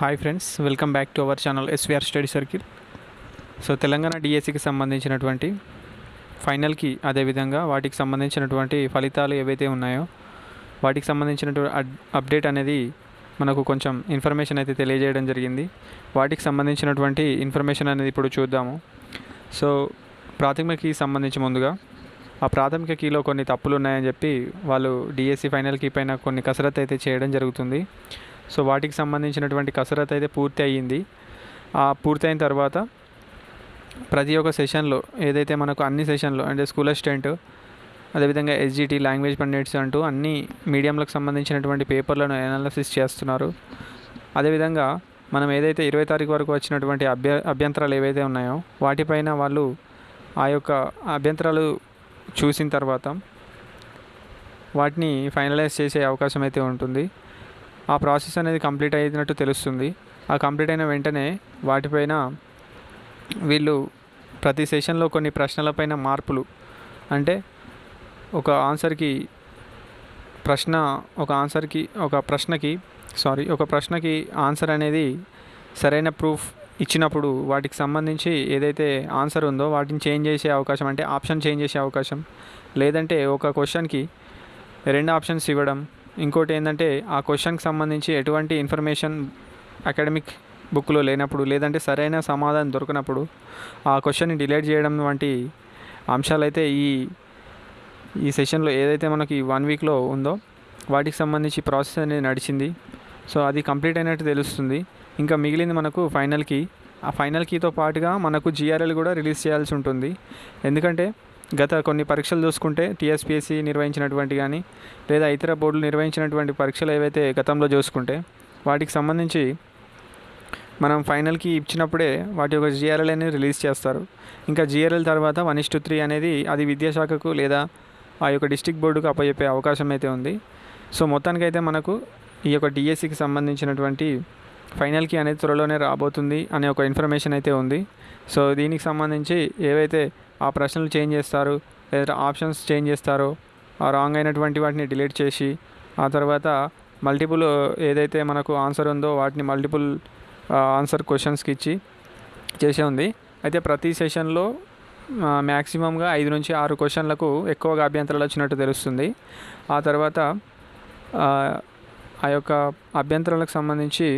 Hi friends welcome back to our channel SVR study circle so Telangana డిఎస్సికి సంబంధించినటువంటి ఫైనల్కి అదేవిధంగా వాటికి సంబంధించినటువంటి ఫలితాలు ఏవైతే ఉన్నాయో వాటికి సంబంధించినటువంటి అప్డేట్ అనేది మనకు కొంచెం ఇన్ఫర్మేషన్ అయితే తెలియజేయడం జరిగింది. వాటికి సంబంధించినటువంటి ఇన్ఫర్మేషన్ అనేది ఇప్పుడు చూద్దాము. సో ప్రాథమికకి సంబంధించి ముందుగా ఆ ప్రాథమిక కీలో కొన్ని తప్పులు ఉన్నాయని చెప్పి వాళ్ళు డిఎస్సి ఫైనల్ కీ పైన కొన్ని కసరత్తు అయితే చేయడం జరుగుతుంది. సో వాటికి సంబంధించినటువంటి కసరత్ అయితే పూర్తి అయ్యింది. ఆ పూర్తయిన తర్వాత ప్రతి ఒక్క సెషన్లో ఏదైతే మనకు అన్ని సెషన్లో అంటే స్కూల్ అసిస్టెంట్ అదేవిధంగా ఎస్జిటి లాంగ్వేజ్ పండిట్స్ అంటూ అన్ని మీడియంలకు సంబంధించినటువంటి పేపర్లను అనాలసిస్ చేస్తున్నారు. అదేవిధంగా మనం ఏదైతే ఇరవై తారీఖు వరకు వచ్చినటువంటి అభ్య అభ్యంతరాలు ఏవైతే ఉన్నాయో వాటిపైన వాళ్ళు ఆ యొక్క అభ్యంతరాలు చూసిన తర్వాత వాటిని ఫైనలైజ్ చేసే అవకాశం అయితే ఉంటుంది. ఆ ప్రాసెస్ అనేది కంప్లీట్ అయినట్టు తెలుస్తుంది. ఆ కంప్లీట్ అయిన వెంటనే వాటిపైన వీళ్ళు ప్రతి సెషన్లో కొన్ని ప్రశ్నలపైన మార్పులు. అంటే ఒక ఆన్సర్కి ప్రశ్న ఒక ఆన్సర్కి ఒక ప్రశ్నకి సారీ ఒక ప్రశ్నకి ఆన్సర్ అనేది సరైన ప్రూఫ్ ఇచ్చినప్పుడు వాటికి సంబంధించి ఏదైతే ఆన్సర్ ఉందో వాటిని చేంజ్ చేసే అవకాశం అంటే ఆప్షన్ చేంజ్ చేసే అవకాశం లేదంటే ఒక క్వశ్చన్కి రెండు ఆప్షన్స్ ఇవ్వడం ఇంకోటి ఏంటంటే ఆ క్వశ్చన్కి సంబంధించి ఎటువంటి ఇన్ఫర్మేషన్ అకాడమిక్ బుక్లో లేనప్పుడు లేదంటే సరైన సమాధానం దొరికినప్పుడు ఆ క్వశ్చన్ని డిలీట్ చేయడం వంటి అంశాలైతే ఈ ఈ సెషన్లో ఏదైతే మనకి వన్ వీక్లో ఉందో వాటికి సంబంధించి ప్రాసెస్ అనేది నడిచింది. సో అది కంప్లీట్ అయినట్టు తెలుస్తుంది. ఇంకా మిగిలింది మనకు ఫైనల్ కీ. ఆ ఫైనల్ కీతో పాటుగా మనకు జిఆర్ఎల్ కూడా రిలీజ్ చేయాల్సి ఉంటుంది. ఎందుకంటే గత కొన్ని పరీక్షలు చూసుకుంటే టీఎస్పీఎస్సీ నిర్వహించినటువంటి కానీ లేదా ఇతర బోర్డులు నిర్వహించినటువంటి పరీక్షలు ఏవైతే గతంలో చూసుకుంటే వాటికి సంబంధించి మనం ఫైనల్కి ఇచ్చినప్పుడే వాటి యొక్క జిఆర్ఎల్ అనేది రిలీజ్ చేస్తారు. ఇంకా జిఆర్ఎల్ తర్వాత వన్ ఇస్ టు త్రీ అనేది అది విద్యాశాఖకు లేదా ఆ యొక్క డిస్టిక్ బోర్డుకు అప్పచెప్పే అవకాశం అయితే ఉంది. సో మొత్తానికైతే మనకు ఈ యొక్క డిఎస్సికి సంబంధించినటువంటి ఫైనల్కి అనేది త్వరలోనే రాబోతుంది అనే ఒక ఇన్ఫర్మేషన్ అయితే ఉంది. సో దీనికి సంబంధించి ఏవైతే ఆ ప్రశ్నలు చేంజ్ చేస్తారు లేదా ఆప్షన్స్ చేంజ్ చేస్తారో ఆ రాంగ్ అయినటువంటి వాటిని డిలీట్ చేసి ఆ తర్వాత మల్టిపుల్ ఏదైతే మనకు ఆన్సర్ ఉందో వాటిని మల్టిపుల్ ఆన్సర్ క్వశ్చన్స్కి ఇచ్చి చేసే ఉంది. అయితే ప్రతి సెషన్లో మ్యాక్సిమంగా ఐదు నుంచి ఆరు క్వశ్చన్లకు ఎక్కువగా అభ్యంతరాలు వచ్చినట్టు తెలుస్తుంది. ఆ తర్వాత ఆ, యొక్క అభ్యంతరాలకు సంబంధించి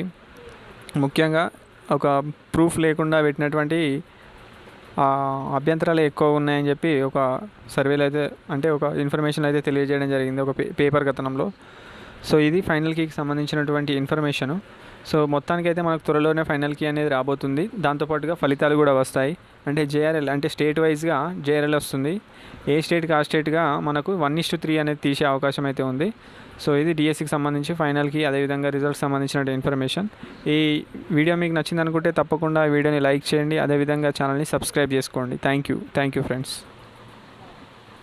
ముఖ్యంగా ఒక ప్రూఫ్ లేకుండా పెట్టినటువంటి అభ్యంతరాలు ఎక్కువ ఉన్నాయని చెప్పి ఒక సర్వేలో అయితే అంటే ఒక ఇన్ఫర్మేషన్ అయితే తెలియజేయడం జరిగింది ఒక పే పేపర్ కథనంలో సో ఇది ఫైనల్ కీకి సంబంధించినటువంటి ఇన్ఫర్మేషను సో మొత్తానికి అయితే మనకు త్వరలోనే ఫైనల్ కీ అనేది రాబోతుంది. దాంతోపాటుగా ఫలితాలు కూడా వస్తాయి. అంటే జేఆర్ఎల్ అంటే స్టేట్ వైజ్గా జేఆర్ఎల్ వస్తుంది. ఏ స్టేట్కి ఆ స్టేట్గా మనకు వన్ ఇస్ టు త్రీ అనేది తీసే అవకాశం అయితే ఉంది. సో ఇది డిఎస్సికి సంబంధించి ఫైనల్కి అదేవిధంగా రిజల్ట్స్ సంబంధించిన ఇన్ఫర్మేషన్. ఈ వీడియో మీకు నచ్చింది అనుకుంటే తప్పకుండా ఈ వీడియోని లైక్ చేయండి. అదేవిధంగా ఛానల్ని సబ్స్క్రైబ్ చేసుకోండి. Thank you. Thank you friends.